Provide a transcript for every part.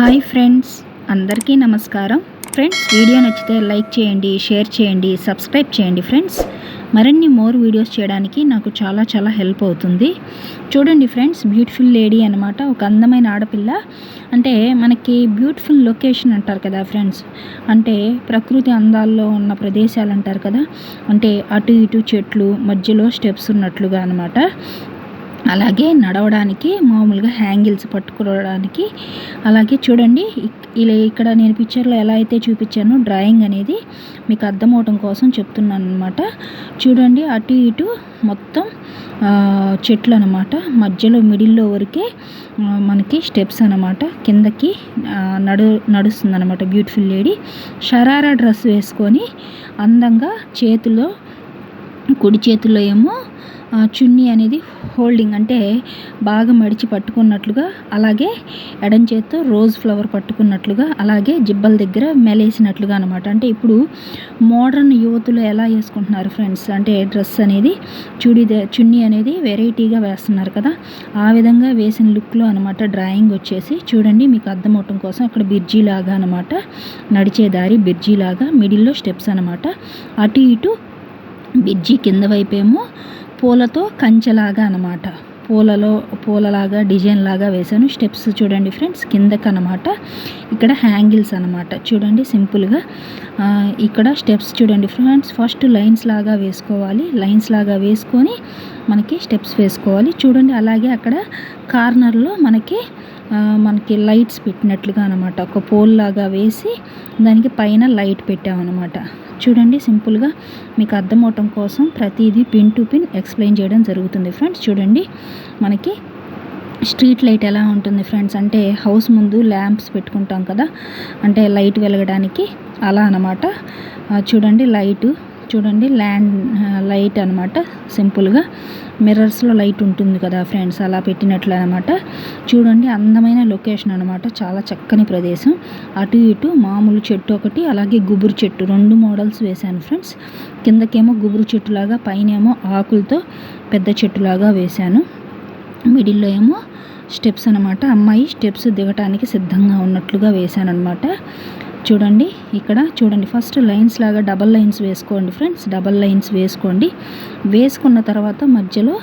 Hi friends అందరికీ నమస్కారం. Friends video నచ్చితే లైక్ చేయండి షేర్ చేయండి సబ్స్క్రైబ్ చేయండి ఫ్రెండ్స్. మరిన్ని మోర్ వీడియోస్ చేయడానికి నాకు చాలా చాలా హెల్ప్ అవుతుంది. చూడండి ఫ్రెండ్స్ బ్యూటిఫుల్ లేడీ అనమాట ఒక అందమైన ఆడపిల్ల. అంటే మనకి బ్యూటిఫుల్ లొకేషన్ అంటారు కదా ఫ్రెండ్స్. అంటే ప్రకృతి అందాల్లో ఉన్న ప్రదేశాలు అంటారు కదా. అంటే అటు ఇటు చెట్లు మధ్యలో స్టెప్స్ ఉన్నట్లుగా అనమాట అలాగే నడవడానికి మామూలుగా హ్యాంగిల్స్ పట్టుకోవడానికి. అలాగే చూడండి ఇలా ఇక్కడ నేను పిక్చర్లో ఎలా అయితే చూపించానో డ్రాయింగ్ అనేది మీకు అర్థమవటం కోసం చెప్తున్నాను అనమాట చూడండి అటు ఇటు మొత్తం చెట్లు అనమాట మధ్యలో మిడిల్లో వరకే మనకి స్టెప్స్ అనమాట కిందకి నడు నడుస్తుంది అనమాట బ్యూటిఫుల్ లేడీ షరారా డ్రెస్ వేసుకొని అందంగా చేతిలో కుడి చేతిలో ఏమో చున్నీ అనేది హోల్డింగ్ అంటే బాగా మడిచి పట్టుకున్నట్లుగా అలాగే ఎడం చేత్తో రోజ్ ఫ్లవర్ పట్టుకున్నట్లుగా అలాగే జిబ్బల దగ్గర మెలేసినట్లుగా అనమాట అంటే ఇప్పుడు మోడర్న్ యువతులు ఎలా వేసుకుంటున్నారు ఫ్రెండ్స్? అంటే డ్రెస్ అనేది చుడిదే చున్నీ అనేది వెరైటీగా వేస్తున్నారు కదా? ఆ విధంగా వేసిన లుక్లో అనమాట డ్రాయింగ్ వచ్చేసి చూడండి మీకు అర్థమవటం కోసం అక్కడ బిర్జీ లాగా అనమాట నడిచే దారి బిర్జీ లాగా మిడిల్లో స్టెప్స్ అనమాట అటు ఇటు బిర్జీ కింద వైపేమో పూలతో కంచెలాగా అనమాట పూలలో పూలలాగా డిజైన్ లాగా వేశాను. స్టెప్స్ చూడండి ఫ్రెండ్స్ కిందకి అనమాట ఇక్కడ హ్యాంగిల్స్ అనమాట చూడండి సింపుల్గా ఇక్కడ స్టెప్స్ చూడండి ఫ్రెండ్స్ ఫస్ట్ లైన్స్ లాగా వేసుకోవాలి. లైన్స్ లాగా వేసుకొని మనకి స్టెప్స్ వేసుకోవాలి. చూడండి అలాగే అక్కడ కార్నర్లో మనకి మనకి లైట్స్ పెట్టినట్లుగా అనమాట ఒక పోల్ లాగా వేసి దానికి పైన లైట్ పెట్టామన్నమాట. చూడండి సింపుల్గా మీకు అర్థం అవటం కోసం ప్రతిదీ పిన్ టు పిన్ ఎక్స్ప్లెయిన్ చేయడం జరుగుతుంది ఫ్రెండ్స్. చూడండి మనకి స్ట్రీట్ లైట్ ఎలా ఉంటుంది ఫ్రెండ్స్? అంటే హౌస్ ముందు ల్యాంప్స్ పెట్టుకుంటాం కదా అంటే లైట్ వెలగడానికి అలా అనమాట చూడండి లైటు చూడండి ల్యాండ్ లైట్ అనమాట సింపుల్గా. మిర్రర్స్లో లైట్ ఉంటుంది కదా ఫ్రెండ్స్ అలా పెట్టినట్లు అనమాట చూడండి అందమైన లొకేషన్ అనమాట చాలా చక్కని ప్రదేశం. అటు ఇటు మామూలు చెట్టు ఒకటి అలాగే గుబురు చెట్టు. రెండు మోడల్స్ వేశాను ఫ్రెండ్స్. కిందకేమో గుబురు చెట్టులాగా పైన ఏమో ఆకులతో పెద్ద చెట్టులాగా వేశాను. మిడిల్లో ఏమో స్టెప్స్ అనమాట అమ్మాయి స్టెప్స్ దిగటానికి సిద్ధంగా ఉన్నట్లుగా వేశాను అనమాట చూడండి. ఇక్కడ చూడండి. ఫస్ట్ లైన్స్ లాగా డబల్ లైన్స్ వేసుకోండి ఫ్రెండ్స్. డబల్ లైన్స్ వేసుకోండి. వేసుకున్న తర్వాత మధ్యలో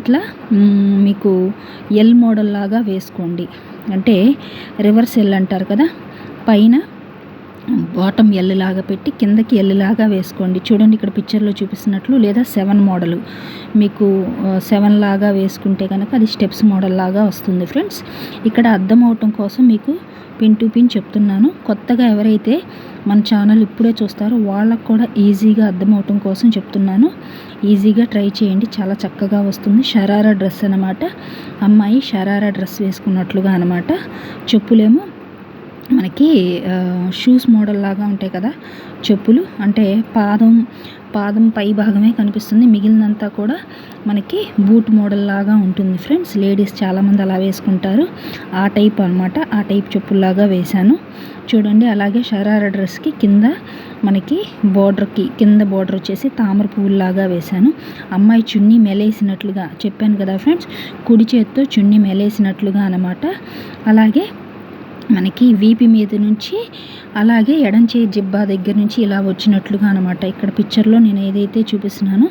ఇట్లా మీకు ఎల్ మోడల్ లాగా వేసుకోండి. అంటే రివర్స్ ఎల్ అంటారు కదా. పైన బాటమ్ ఎల్లులాగా పెట్టి కిందకి ఎల్లులాగా వేసుకోండి. చూడండి ఇక్కడ పిక్చర్లో చూపిస్తున్నట్లు లేదా సెవెన్ మోడల్ మీకు సెవెన్ లాగా వేసుకుంటే కనుక అది స్టెప్స్ మోడల్ లాగా వస్తుంది ఫ్రెండ్స్. ఇక్కడ అర్థం అవటం కోసం మీకు పిన్ టు పిన్ చెప్తున్నాను. కొత్తగా ఎవరైతే మన ఛానల్ ఇప్పుడే చూస్తారో వాళ్ళకు కూడా ఈజీగా అర్థమవటం కోసం చెప్తున్నాను. ఈజీగా ట్రై చేయండి. చాలా చక్కగా వస్తుంది. షరారా డ్రెస్ అనమాట అమ్మాయి షరారా డ్రెస్ వేసుకున్నట్లుగా అనమాట చెప్పులేమో మనకి షూస్ మోడల్ లాగా ఉంటాయి కదా చెప్పులు. అంటే పాదం పాదం పై భాగమే కనిపిస్తుంది. మిగిలినంతా కూడా మనకి బూట్ మోడల్ లాగా ఉంటుంది ఫ్రెండ్స్. లేడీస్ చాలామంది అలా వేసుకుంటారు. ఆ టైప్ అనమాట ఆ టైప్ చెప్పుల్లాగా వేశాను. చూడండి అలాగే షరారా డ్రెస్కి కింద మనకి బోర్డర్కి కింద బోర్డర్ వచ్చేసి తామర పువ్వులాగా వేశాను. అమ్మాయి చున్నీ మెలేసినట్లుగా చెప్పాను కదా ఫ్రెండ్స్. కుడి చేత్తో చున్నీ మెలేసినట్లుగా అనమాట అలాగే మనకి వీపి మీద నుంచి అలాగే ఎడంచే జిబ్బా దగ్గర నుంచి ఇలా వచ్చినట్లుగా అనమాట ఇక్కడ పిక్చర్లో నేను ఏదైతే చూపిస్తున్నానో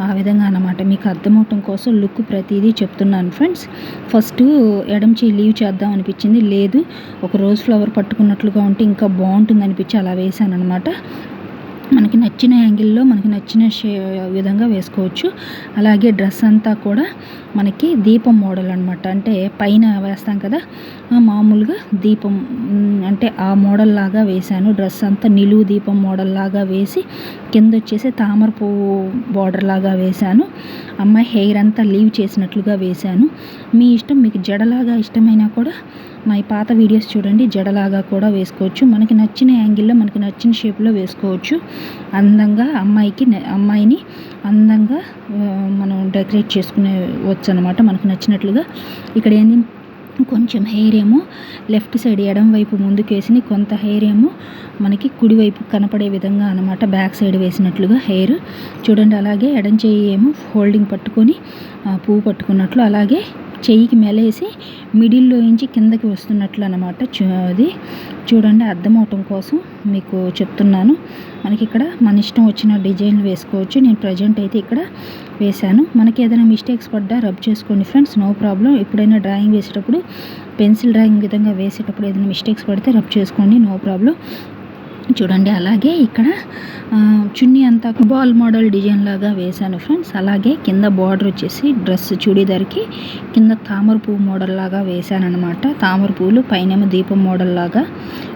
ఆ విధంగా అనమాట మీకు అర్థమవటం కోసం లుక్ ప్రతిదీ చెప్తున్నాను ఫ్రెండ్స్. ఫస్ట్ ఎడం చేయి లీవ్ చేద్దాం అనిపించింది. లేదు ఒక రోజ్ ఫ్లవర్ పట్టుకున్నట్లుగా ఉంటే ఇంకా బాగుంటుంది అనిపించి అలా వేసాను అనమాట మనకి నచ్చిన యాంగిల్లో మనకి నచ్చిన షే విధంగా వేసుకోవచ్చు. అలాగే డ్రెస్ అంతా కూడా మనకి దీపం మోడల్ అనమాట అంటే పైన వేస్తాం కదా మామూలుగా దీపం అంటే ఆ మోడల్ లాగా వేశాను. డ్రెస్ అంతా నిలువు దీపం మోడల్ లాగా వేసి కింద వచ్చేసి తామర పువ్వు బార్డర్ లాగా వేశాను. అమ్మాయి హెయిర్ అంతా లీవ్ చేసినట్లుగా వేశాను. మీ ఇష్టం మీకు జడలాగా ఇష్టమైనా కూడా మా పాత వీడియోస్ చూడండి జడలాగా కూడా వేసుకోవచ్చు. మనకి నచ్చిన యాంగిల్లో మనకి నచ్చిన షేప్లో వేసుకోవచ్చు. అందంగా అమ్మాయికి అమ్మాయిని అందంగా మనం డెకరేట్ చేసుకునే వచ్చు అనమాట మనకు నచ్చినట్లుగా. ఇక్కడ ఏంది? కొంచెం హెయిర్ ఏమో లెఫ్ట్ సైడ్ ఎడం వైపు ముందుకు వేసి కొంత హెయిర్ ఏమో మనకి కుడివైపు కనపడే విధంగా అనమాట బ్యాక్ సైడ్ వేసినట్లుగా హెయిర్. చూడండి అలాగే ఎడం చేయి ఏమో హోల్డింగ్ పట్టుకొని పువ్వు పట్టుకున్నట్లు అలాగే చెయ్యికి మెలేసి మిడిల్లో నుంచి కిందకి వస్తున్నట్లు అనమాట అది. చూడండి అర్థమవటం కోసం మీకు చెప్తున్నాను. మనకి ఇక్కడ మన ఇష్టం వచ్చిన డిజైన్లు వేసుకోవచ్చు. నేను ప్రజెంట్ అయితే ఇక్కడ వేశాను. మనకి ఏదైనా మిస్టేక్స్ పడ్డా రబ్ చేసుకోండి ఫ్రెండ్స్. No problem. ఎప్పుడైనా డ్రాయింగ్ వేసేటప్పుడు పెన్సిల్ డ్రాయింగ్ విధంగా వేసేటప్పుడు ఏదైనా మిస్టేక్స్ పడితే రబ్ చేసుకోండి. No problem. చూడండి అలాగే ఇక్కడ చున్నీ అంతా బాల్ మోడల్ డిజైన్ లాగా వేశాను ఫ్రెండ్స్. అలాగే కింద బార్డర్ వచ్చేసి డ్రెస్ చూడీదారికి కింద తామర పువ్వు మోడల్ లాగా వేశానమాట తామర పువ్వులు పైనేమో దీపం మోడల్ లాగా.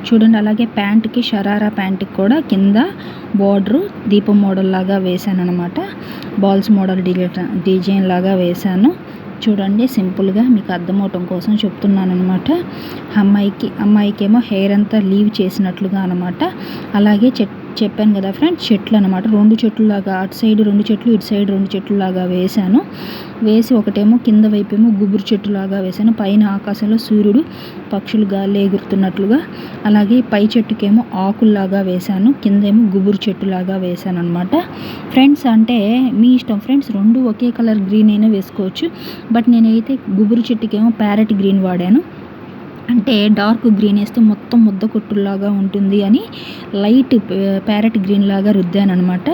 చూడండి అలాగే ప్యాంట్కి షరారా ప్యాంట్కి కూడా కింద బార్డరు దీపం మోడల్ లాగా వేశానమాట అనమాట బాల్స్ మోడల్ డిజైన్ లాగా వేశాను. చూడండి సింపుల్గా మీకు అర్థమవటం కోసం చెప్తున్నాను అనమాట అమ్మాయికి అమ్మాయికి ఏమో హెయిర్ అంతా లీవ్ చేసినట్లుగా అనమాట అలాగే చెట్ చెప్పాను కదా ఫ్రెండ్స్ చెట్లు అనమాట రెండు చెట్లు లాగా అటు సైడ్ రెండు చెట్లు ఇటు సైడ్ రెండు చెట్లు లాగా వేశాను. వేసి ఒకటేమో కింద వైపు ఏమో గుబురు చెట్టు లాగా వేశాను. పైన ఆకాశంలో సూర్యుడు పక్షులు గాలి ఎగురుతున్నట్లుగా. అలాగే పై చెట్టుకేమో ఆకుల్లాగా వేశాను. కిందేమో గుబురు చెట్టు లాగా వేశాను అనమాట ఫ్రెండ్స్ అంటే మీ ఇష్టం ఫ్రెండ్స్ రెండు ఒకే కలర్ గ్రీన్ అయినా వేసుకోవచ్చు. బట్ నేనైతే గుబురు చెట్టుకేమో ప్యారెట్ గ్రీన్ వాడాను. అంటే డార్క్ గ్రీన్ వేస్తే మొత్తం ముద్ద కొట్టులాగా ఉంటుంది అని లైట్ ప్యారెట్ గ్రీన్ లాగా రుద్దాను అనమాట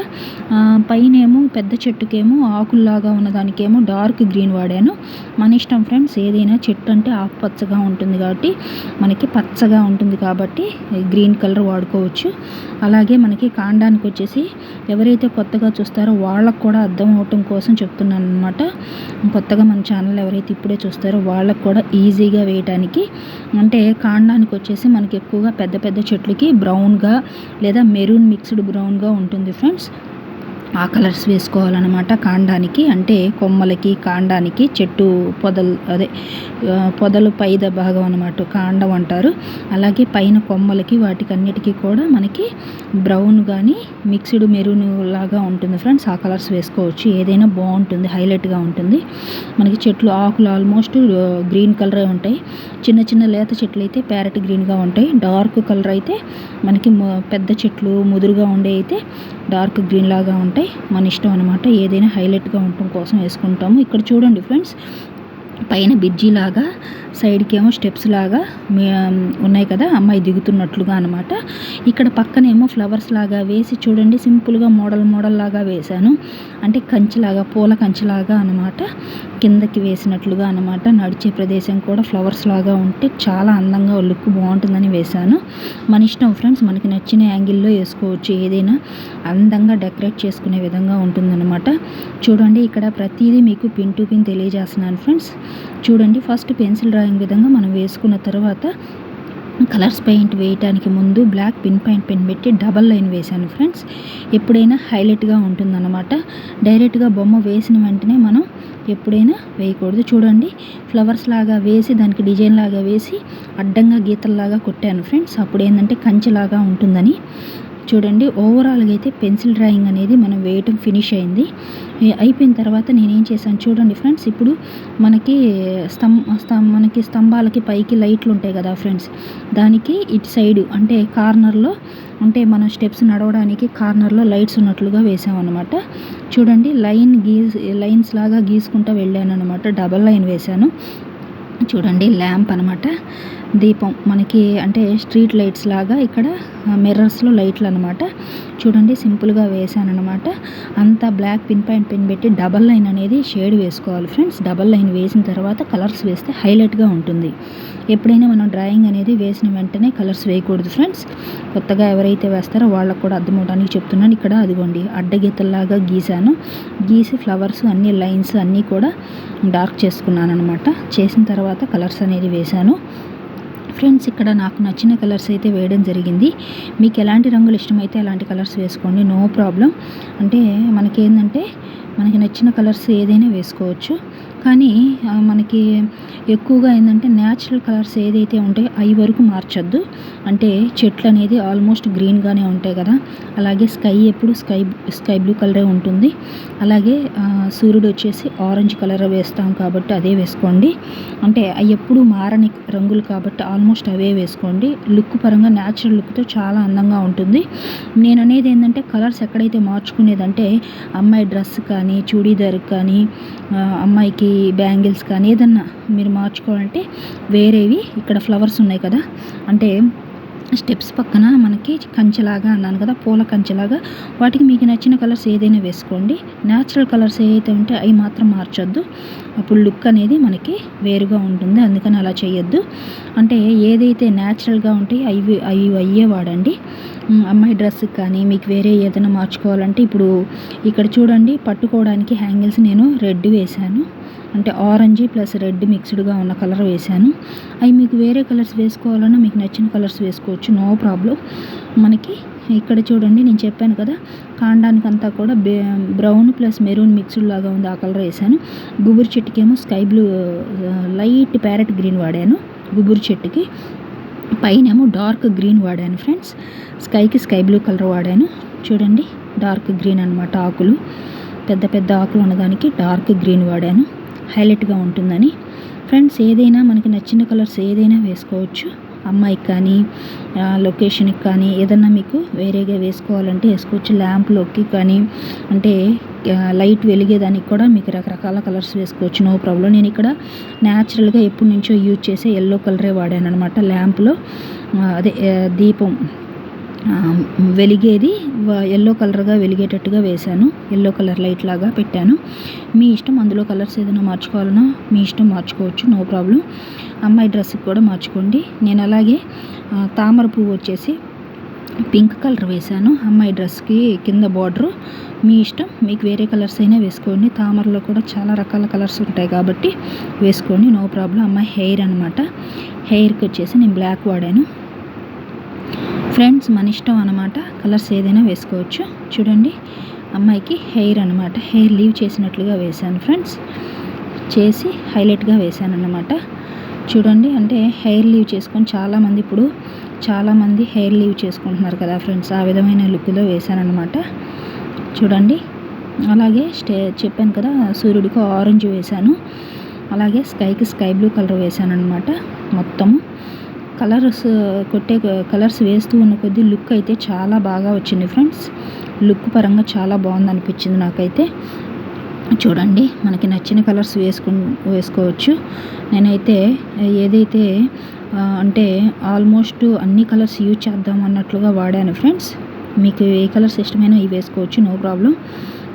పైన ఏమో పెద్ద చెట్టుకేమో ఆకుల్లాగా ఉన్నదానికేమో డార్క్ గ్రీన్ వాడాను. మన ఇష్టం ఫ్రెండ్స్ ఏదైనా చెట్టు అంటే ఆకుపచ్చగా ఉంటుంది కాబట్టి మనకి పచ్చగా ఉంటుంది కాబట్టి గ్రీన్ కలర్ వాడుకోవచ్చు. అలాగే మనకి కాండానికి వచ్చేసి ఎవరైతే కొత్తగా చూస్తారో వాళ్ళకు కూడా అర్థం అవటం కోసం చెప్తున్నాను అనమాట కొత్తగా మన ఛానల్ ఎవరైతే ఇప్పుడే చూస్తారో వాళ్ళకు కూడా ఈజీగా వేయటానికి అంటే కాండానికి వచ్చేసి మనకి ఎక్కువగా పెద్ద పెద్ద చెట్లకి బ్రౌన్గా లేదా మెరూన్ మిక్స్డ్ బ్రౌన్గా ఉంటుంది ఫ్రెండ్స్ ఆ కలర్స్ వేసుకోవాలన్నమాట కాండానికి. అంటే కొమ్మలకి కాండానికి చెట్టు పొదలు అదే పొదలు పైద భాగం అనమాట కాండం అంటారు. అలాగే పైన కొమ్మలకి వాటికి అన్నిటికీ కూడా మనకి బ్రౌన్ కానీ మిక్స్డ్ మెరూన్ లాగా ఉంటుంది ఫ్రెండ్స్. ఆ కలర్స్ వేసుకోవచ్చు. ఏదైనా బాగుంటుంది హైలైట్గా ఉంటుంది. మనకి చెట్లు ఆకులు ఆల్మోస్ట్ గ్రీన్ కలరే ఉంటాయి. చిన్న చిన్న లేత చెట్లు అయితే ప్యారెట్ గ్రీన్గా ఉంటాయి. డార్క్ కలర్ అయితే మనకి పెద్ద చెట్లు ముదురుగా ఉండే అయితే డార్క్ గ్రీన్ లాగా ఉంటాయి. మన ఇష్టం అనమాట ఏదైనా హైలైట్గా ఉండటం కోసం వేసుకుంటాము. ఇక్కడ చూడండి ఫ్రెండ్స్ పైన బ్రిడ్జి లాగా సైడ్కి ఏమో స్టెప్స్ లాగా ఉన్నాయి కదా అమ్మాయి దిగుతున్నట్లుగా అనమాట ఇక్కడ పక్కనేమో ఫ్లవర్స్ లాగా వేసి చూడండి సింపుల్గా మోడల్ మోడల్ లాగా వేశాను. అంటే కంచిలాగా పూల కంచిలాగా అనమాట కిందకి వేసినట్లుగా అనమాట నడిచే ప్రదేశం కూడా ఫ్లవర్స్ లాగా ఉంటే చాలా అందంగా లుక్ బాగుంటుందని వేశాను. మన ఇష్టం ఫ్రెండ్స్ మనకి నచ్చిన యాంగిల్లో వేసుకోవచ్చు. ఏదైనా అందంగా డెకరేట్ చేసుకునే విధంగా ఉంటుందన్నమాట. చూడండి ఇక్కడ ప్రతిదీ మీకు పిన్ టు పిన్ తెలియజేస్తున్నాను ఫ్రెండ్స్. చూడండి ఫస్ట్ పెన్సిల్ డ్రాయింగ్ విధంగా మనం వేసుకున్న తర్వాత కలర్స్ పెయింట్ వేయటానికి ముందు బ్లాక్ పిన్ పాయింట్ పెన్ పెట్టి డబల్ లైన్ వేశాను ఫ్రెండ్స్ ఎప్పుడైనా హైలైట్గా ఉంటుందన్నమాట. డైరెక్ట్గా బొమ్మ వేసిన వెంటనే మనం ఎప్పుడైనా వేయకూడదు. చూడండి ఫ్లవర్స్ లాగా వేసి దానికి డిజైన్ లాగా వేసి అడ్డంగా గీతల్లాగా కొట్టాను ఫ్రెండ్స్ అప్పుడు ఏంటంటే కంచెలాగా ఉంటుందని. చూడండి ఓవరాల్గా అయితే పెన్సిల్ డ్రాయింగ్ అనేది మనం వేయటం ఫినిష్ అయింది. అయిపోయిన తర్వాత నేనేం చేశాను చూడండి ఫ్రెండ్స్ ఇప్పుడు మనకి స్తం మనకి స్తంభాలకి పైకి లైట్లు ఉంటాయి కదా ఫ్రెండ్స్ దానికి ఇటు సైడు అంటే కార్నర్లో అంటే మనం స్టెప్స్ నడవడానికి కార్నర్లో లైట్స్ ఉన్నట్లుగా వేసామన్నమాట. చూడండి లైన్ గీస్ లైన్స్ లాగా గీసుకుంటూ వెళ్ళాను అనమాట డబల్ లైన్ వేశాను. చూడండి ల్యాంప్ అనమాట దీపం. మనకి అంటే స్ట్రీట్ లైట్స్ లాగా ఇక్కడ మిర్రర్స్లో లైట్లు అనమాట చూడండి సింపుల్గా వేసాను అనమాట అంతా బ్లాక్ పిన్ పాయింట్ పిన్ పెట్టి డబల్ లైన్ అనేది షేడ్ వేసుకోవాలి ఫ్రెండ్స్. డబల్ లైన్ వేసిన తర్వాత కలర్స్ వేస్తే హైలైట్గా ఉంటుంది. ఎప్పుడైనా మనం డ్రాయింగ్ అనేది వేసిన వెంటనే కలర్స్ వేయకూడదు ఫ్రెండ్స్. కొత్తగా ఎవరైతే వేస్తారో వాళ్ళకు కూడా అర్థమవడానికి చెప్తున్నాను. ఇక్కడ అదిగోండి అడ్డగీతల్లాగా గీసాను గీసి ఫ్లవర్స్ అన్ని లైన్స్ అన్నీ కూడా డార్క్ చేసుకున్నాను అనమాట చేసిన తర్వాత కలర్స్ అనేది వేశాను. ఫ్రెండ్స్ ఇక్కడ నాకు నచ్చిన కలర్స్ అయితే వేయడం జరిగింది. మీకు ఎలాంటి రంగులు ఇష్టమైతే అలాంటి కలర్స్ వేసుకోండి. No problem. అంటే మనకేంటంటే మనకి నచ్చిన కలర్స్ ఏదైనా వేసుకోవచ్చు. కానీ మనకి ఎక్కువగా ఏంటంటే న్యాచురల్ కలర్స్ ఏదైతే ఉంటాయో అవి వరకు మార్చొద్దు. అంటే చెట్లు అనేది ఆల్మోస్ట్ గ్రీన్గానే ఉంటాయి కదా. అలాగే స్కై ఎప్పుడు స్కై స్కై బ్లూ కలరే ఉంటుంది. అలాగే సూర్యుడు వచ్చేసి ఆరెంజ్ కలర్ వేస్తాం కాబట్టి అదే వేసుకోండి. అంటే అవి ఎప్పుడు మారని రంగులు కాబట్టి ఆల్మోస్ట్ అవే వేసుకోండి. లుక్ పరంగా న్యాచురల్ లుక్తో చాలా అందంగా ఉంటుంది. నేను అనేది ఏంటంటే కలర్స్ ఎక్కడైతే మార్చుకునేదంటే అమ్మాయి డ్రెస్ కానీ చూడీదార్ కానీ అమ్మాయికి బ్యాంగిల్స్ కానీ ఏదన్నా మీరు మార్చుకోవాలంటే వేరేవి ఇక్కడ ఫ్లవర్స్ ఉన్నాయి కదా. అంటే స్టెప్స్ పక్కన మనకి కంచెలాగా అన్నాను కదా పూల కంచెలాగా. వాటికి మీకు నచ్చిన కలర్స్ ఏదైనా వేసుకోండి. న్యాచురల్ కలర్స్ ఏదైతే ఉంటే అవి మాత్రం మార్చొద్దు. అప్పుడు లుక్ అనేది మనకి వేరుగా ఉంటుంది. అందుకని అలా చేయొద్దు. అంటే ఏదైతే న్యాచురల్గా ఉంటాయి అవి అవి అయ్యే వాడండి అమ్మాయి డ్రెస్కి కానీ మీకు వేరే ఏదైనా మార్చుకోవాలంటే ఇప్పుడు ఇక్కడ చూడండి పట్టుకోవడానికి హ్యాంగిల్స్ నేను రెడ్ వేశాను. అంటే ఆరెంజ్ ప్లస్ రెడ్ మిక్స్డ్గా ఉన్న కలర్ వేశాను. అవి మీకు వేరే కలర్స్ వేసుకోవాలన్నా మీకు నచ్చిన కలర్స్ వేసుకోవచ్చు. No problem. మనకి ఇక్కడ చూడండి నేను చెప్పాను కదా కాండానికంతా కూడా బ్రౌన్ ప్లస్ మెరూన్ మిక్స్డ్ లాగా ఉంది. ఆ కలర్ వేసాను గుబురు చెట్టుకేమో sky blue light parrot green వాడాను గుబురు చెట్టుకి. పైనేమో డార్క్ గ్రీన్ వాడాను ఫ్రెండ్స్. స్కైకి స్కై బ్లూ కలర్ వాడాను. చూడండి డార్క్ గ్రీన్ అనమాట ఆకులు. పెద్ద పెద్ద ఆకులు ఉన్నదానికి డార్క్ గ్రీన్ వాడాను. హైలైట్గా ఉంటుందని. ఫ్రెండ్స్ ఏదైనా మనకి నచ్చిన కలర్స్ ఏదైనా వేసుకోవచ్చు. అమ్మాయికి కానీ లొకేషన్కి కానీ ఏదన్నా మీకు వేరేగా వేసుకోవాలంటే వేసుకోవచ్చు. ల్యాంప్లోకి కానీ అంటే లైట్ వెలిగేదానికి కూడా మీకు రకరకాల కలర్స్ వేసుకోవచ్చు. No problem. నేను ఇక్కడ న్యాచురల్గా ఎప్పటి నుంచో యూజ్ చేసే ఎల్లో కలరే వాడాను అనమాట ల్యాంప్లో అదే దీపం. వెలిగేది ఎల్లో కలర్గా వెలిగేటట్టుగా వేశాను. ఎల్లో కలర్ లైట్ లాగా పెట్టాను. మీ ఇష్టం అందులో కలర్స్ ఏదైనా మార్చుకోవాలన్నా మీ ఇష్టం మార్చుకోవచ్చు నో ప్రాబ్లం అమ్మాయి డ్రెస్కి కూడా మార్చుకోండి. నేను అలాగే తామర పువ్వు వచ్చేసి పింక్ కలర్ వేశాను. అమ్మాయి డ్రెస్కి కింద బార్డరు మీ ఇష్టం మీకు వేరే కలర్స్ అయినా వేసుకోండి. తామరలో కూడా చాలా రకాల కలర్స్ ఉంటాయి కాబట్టి వేసుకోండి నో ప్రాబ్లం అమ్మాయి హెయిర్ అనమాట హెయిర్కి వచ్చేసి నేను బ్లాక్ వాడాను. ఫ్రెండ్స్ మన ఇష్టం అనమాట కలర్స్ ఏదైనా వేసుకోవచ్చు. చూడండి అమ్మాయికి హెయిర్ అనమాట హెయిర్ లీవ్ చేసినట్లుగా వేశాను ఫ్రెండ్స్. చేసి హైలైట్గా వేశాను అన్నమాట. చూడండి అంటే హెయిర్ లీవ్ చేసుకొని చాలామంది ఇప్పుడు చాలామంది హెయిర్ లీవ్ చేసుకుంటున్నారు కదా ఫ్రెండ్స్. ఆ విధమైన లుక్లో వేశానమాట చూడండి అలాగే స్టే చెప్పాను కదా సూర్యుడికి ఆరెంజ్ వేశాను. అలాగే స్కైకి స్కై బ్లూ కలర్ వేశాను అనమాట మొత్తము. కలర్స్ కొట్టే కలర్స్ వేస్తూ ఉన్న కొద్దీ లుక్ అయితే చాలా బాగా వచ్చింది ఫ్రెండ్స్. లుక్ పరంగా చాలా బాగుంది అనిపించింది నాకైతే. చూడండి మనకి నచ్చిన కలర్స్ వేసుకు వేసుకోవచ్చు. నేనైతే ఏదైతే అంటే ఆల్మోస్ట్ అన్ని కలర్స్ యూజ్ చేద్దాం అన్నట్లుగా వాడాను ఫ్రెండ్స్. మీకు ఏ కలర్స్ ఇష్టమైనా ఇవి వేసుకోవచ్చు నో ప్రాబ్లం.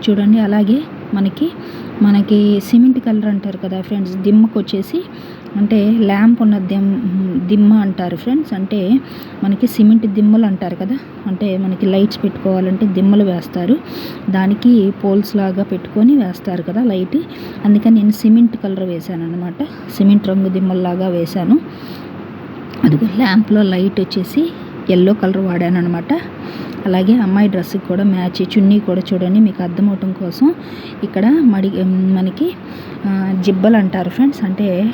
చూడండి అలాగే మనకి మనకి సిమెంట్ కలర్ అంటారు కదా ఫ్రెండ్స్ దిమ్మకు వచ్చేసి అంటే ల్యాంప్ ఉన్న దిమ్ దిమ్మ అంటారు ఫ్రెండ్స్. అంటే మనకి సిమెంట్ దిమ్మలు అంటారు కదా. అంటే మనకి లైట్స్ పెట్టుకోవాలంటే దిమ్మలు వేస్తారు. దానికి పోల్స్ లాగా పెట్టుకొని వేస్తారు కదా లైట్. అందుకని నేను సిమెంట్ కలర్ వేశాను అనమాట సిమెంట్ రంగు దిమ్మల్లాగా వేశాను. అది ల్యాంప్లో లైట్ వచ్చేసి ఎల్లో కలర్ వాడాను అనమాట అలాగే అమ్మాయి డ్రెస్కి కూడా మ్యాచ్ చున్నీ కూడా చూడండి మీకు అర్థమవటం కోసం. ఇక్కడ మడి మనకి జిబ్బలు అంటారు ఫ్రెండ్స్. అంటే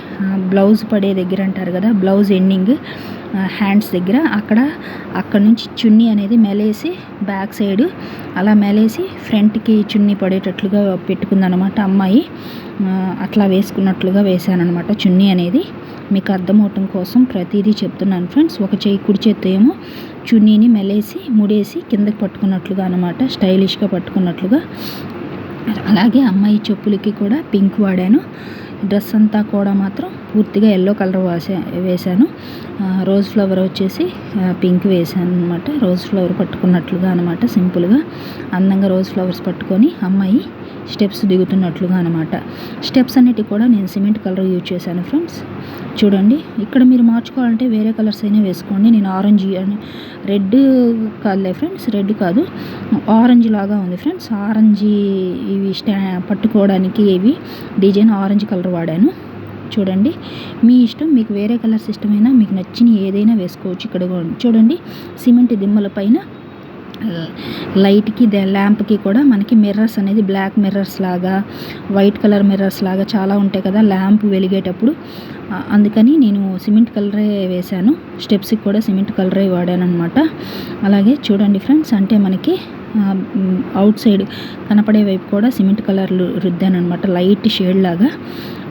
బ్లౌజ్ పడే దగ్గర అంటారు కదా బ్లౌజ్ ఎండింగ్ హ్యాండ్స్ దగ్గర. అక్కడ అక్కడ నుంచి చున్నీ అనేది మెలేసి బ్యాక్ సైడ్ అలా మెలేసి ఫ్రంట్కి చున్నీ పడేటట్లుగా పెట్టుకుందనమాట అమ్మాయి. అట్లా వేసుకున్నట్లుగా వేశానమాట చున్నీ అనేది. మీకు అర్థమవటం కోసం ప్రతిదీ చెప్తున్నాను ఫ్రెండ్స్ ఒక చేయి కుడి చేత్తో ఏమో చున్నీని మెలేసి ముడేసి కిందకి పట్టుకున్నట్లుగా అనమాట స్టైలిష్గా పట్టుకున్నట్లుగా అలాగే అమ్మాయి చెప్పులకి కూడా పింక్ వాడాను. డ్రెస్ అంతా కూడా మాత్రం పూర్తిగా ఎల్లో కలర్ వాసా వేశాను. రోజ్ ఫ్లవర్ వచ్చేసి పింక్ వేశాను అనమాట రోజ్ ఫ్లవర్ పట్టుకున్నట్లుగా అనమాట సింపుల్గా. అందంగా రోజ్ ఫ్లవర్స్ పట్టుకొని అమ్మాయి స్టెప్స్ దిగుతున్నట్లుగా అనమాట స్టెప్స్ అన్నిటి కూడా నేను సిమెంట్ కలర్ యూజ్ చేశాను ఫ్రెండ్స్. చూడండి ఇక్కడ మీరు మార్చుకోవాలంటే వేరే కలర్స్ అయినా వేసుకోండి. నేను ఆరెంజ్ రెడ్ కాదులే ఫ్రెండ్స్ రెడ్ కాదు. ఆరెంజ్ లాగా ఉంది ఫ్రెండ్స్. ఆరెంజ్ ఇవి స్టా పట్టుకోవడానికి ఇవి డిజైన్ ఆరెంజ్ కలర్ వాడాను. చూడండి. మీ ఇష్టం మీకు వేరే కలర్స్ ఇష్టమైనా మీకు నచ్చిన ఏదైనా వేసుకోవచ్చు ఇక్కడ చూడండి. సిమెంట్ దిమ్మల పైన లైట్కి ల్యాంప్కి కూడా మనకి మిర్రర్స్ అనేది బ్లాక్ మిర్రర్స్ లాగా వైట్ కలర్ మిర్రర్స్ లాగా చాలా ఉంటాయి కదా ల్యాంప్ వెలిగేటప్పుడు. అందుకని నేను సిమెంట్ కలరే వేశాను. స్టెప్స్కి కూడా సిమెంట్ కలరే వాడాను అనమాట అలాగే చూడండి ఫ్రెండ్స్ అంటే మనకి అవుట్ సైడ్ కనపడే వైపు కూడా సిమెంట్ కలర్లు రుద్దాను అనమాట లైట్ షేడ్ లాగా.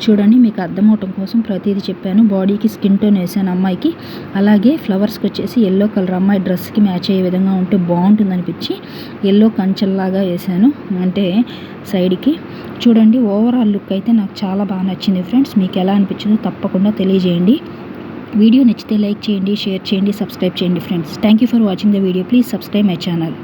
చూడండి మీకు అర్థమవటం కోసం ప్రతిదీ చెప్పాను. బాడీకి స్కిన్ టోన్ వేసాను అమ్మాయికి. అలాగే ఫ్లవర్స్కి వచ్చేసి ఎల్లో కలర్ అమ్మాయి డ్రెస్కి మ్యాచ్ అయ్యే విధంగా ఉంటే బాగుంటుంది అనిపించి ఎల్లో కంచెల్లాగా వేసాను అంటే సైడ్కి. చూడండి ఓవరాల్ లుక్ అయితే నాకు చాలా బాగా నచ్చింది ఫ్రెండ్స్. మీకు ఎలా అనిపించిందో తప్పకుండా తెలియజేయండి. వీడియో నచ్చితే లైక్ చేయండి షేర్ చేయండి సబ్స్క్రైబ్ చేయండి friends. Thank you for watching the video. Please subscribe my channel.